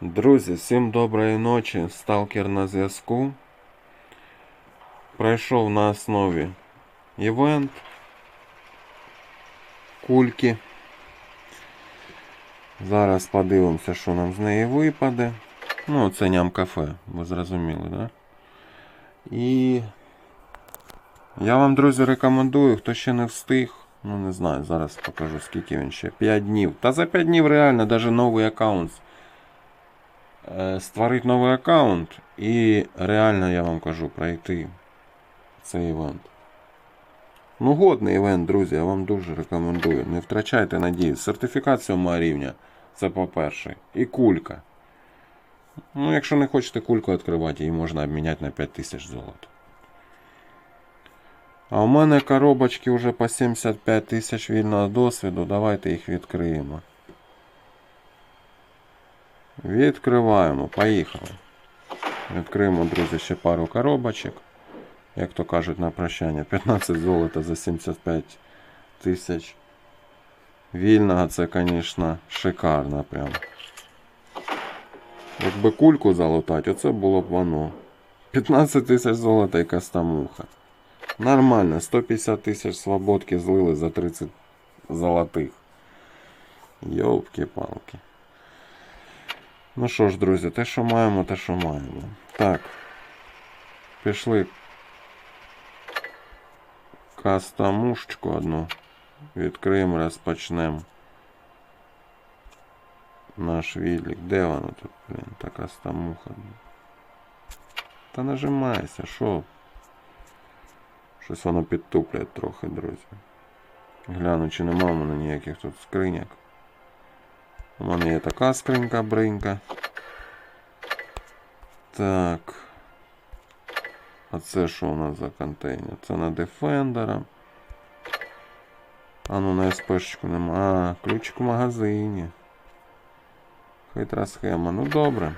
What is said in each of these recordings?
Друзі, всім доброї ночі. Сталкер на зв'язку. Пройшов на основі івент. Кульки. Зараз подивимося, що нам з неї випаде. Ну, це ням кафе, ви зрозуміли, да? І я вам, друзі, рекомендую, хто ще не встиг. Ну, не знаю, зараз покажу, скільки він ще. 5 днів. Та за 5 днів реально навіть новий аккаунт е, Створити новий аккаунт і реально я вам кажу пройти цей івент. Ну, годний івент, друзі, я вам дуже рекомендую. Не втрачайте надії. Сертифікат 7 рівня. Це по-перше. І кулька. Ну, якщо не хочете кульку відкривати, її можна обміняти на 5000 золота. А у мене коробочки вже по 75 тисяч вільного досвіду. Давайте їх відкриємо. Відкриваємо, поїхали. Відкриємо, друзі, ще пару коробочок. Як то кажуть на прощання, 15 золота за 75 тисяч. Вільного це, звісно, шикарно прям. Якби кульку залутати, оце було б воно. 15 тисяч золота і кастамуха. Нормально, 150 тисяч свободки злили за 30 золотих. Йовки-палки. Ну що ж, друзі, те, що маємо, те, що маємо. Так. Пішли кастамушечку одну. Відкриємо, розпочнемо. Наш відлік. Де воно тут, блін, та кастамуха? Та нажимайся, що? Щось воно підтупляє трохи, друзі. Гляну, чи нема в ніяких тут скриняк. У мене є така скринька бринька. Так. А це що у нас за контейнер? Це на Defender. А ну на СПшечку нема. А, ключик в магазині. Хитра схема. Ну добре.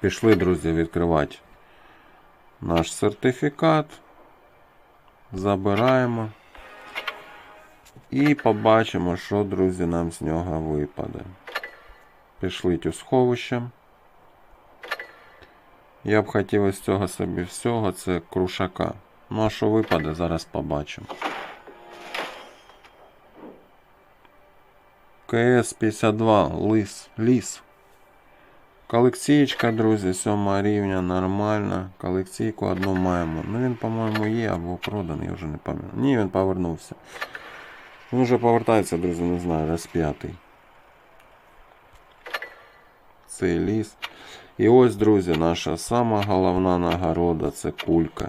Пішли, друзі, відкривати наш сертифікат. Забираємо. І побачимо, що, друзі, нам з нього випаде. Пішліть у сховище. Я б хотів із цього собі всього, це крушака. Ну а що випаде, зараз побачимо. КС-52 лис, ліс. Колекційка, друзі, 7 рівня, нормально. Колекційку одну маємо. Ну він, по-моєму, є або проданий, я вже не пам'ятаю. Ні, він повернувся. Він вже повертається, друзі, не знаю, раз п'ятий. Цей ліс. І ось, друзі, наша сама головна нагорода це кулька.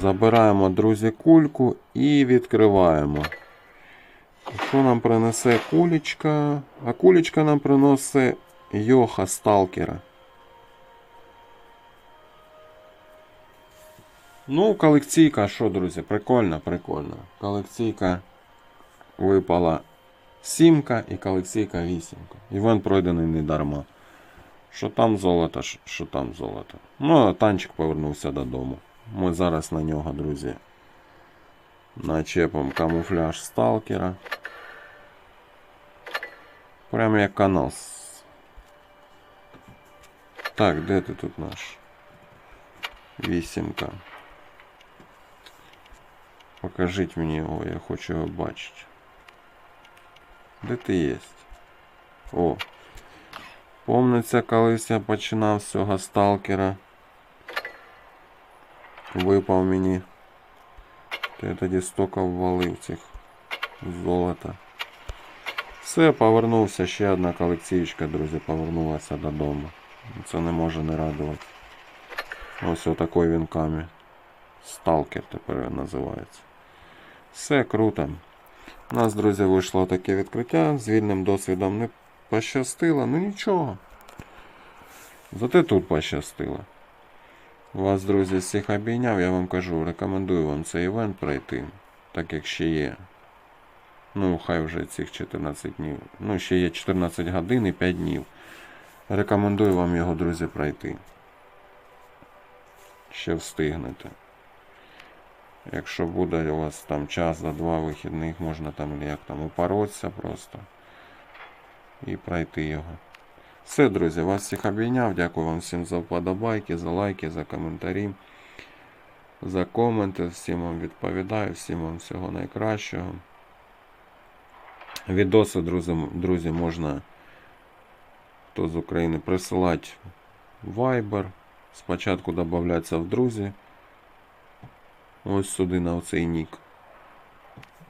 Забираємо, друзі, кульку і відкриваємо. Що нам принесе кулечка? А кулечка нам приносить Йоха Сталкера. Ну, колекційка, що, друзі, прикольно, прикольно. Колекційка випала сімка і колекційка вісімка. Івент пройдений не дарма. Що там золото, що- там золото. Ну, а танчик повернувся додому. Ми зараз на нього, друзі, начепимо камуфляж сталкера. Прямо як канал. Так, де ти тут наш? Вісімка. Покажіть мені його, я хочу його бачити. Де ти є? О. Помниться, колись я починав з цього сталкера. Випав мені. То я тоді стока ввалив цих золота. Все, повернувся. Ще одна колекційка, друзі, повернулася додому. Це не може не радувати. Ось отакий він камінь. Сталкер тепер він називається. Все круто. У нас, друзі, вийшло таке відкриття. З вільним досвідом не пощастило, ну нічого. Зате тут пощастило. Вас, друзі, всіх обійняв, я вам кажу, рекомендую вам цей івент пройти, так як ще є. Ну, хай вже цих 14 днів. Ну, ще є 14 годин і 5 днів. Рекомендую вам його, друзі, пройти. Ще встигнете. Якщо буде у вас там час за два вихідних, можна там як там упоротися просто. і пройти його. Все, друзі, вас всіх обійняв. Дякую вам всім за вподобайки, за лайки, за коментарі, за коменти. Всім вам відповідаю, всім вам всього найкращого. Відоси, друзі, друзі, можна хто з України присилати Viber. Спочатку додатися в друзі. Ось сюди на оцей нік.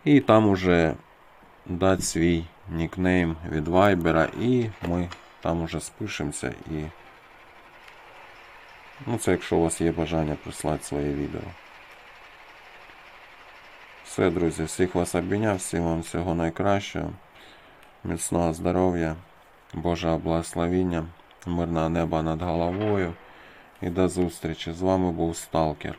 І там уже дати свій нікнейм від Viber, і ми там уже спишемося і. Ну, це якщо у вас є бажання прислати своє відео. Все, друзі, всіх вас обійняв, всім вам всього найкращого. Міцного здоров'я, Божого благословіння, мирного неба над головою. І до зустрічі. З вами був Сталкер.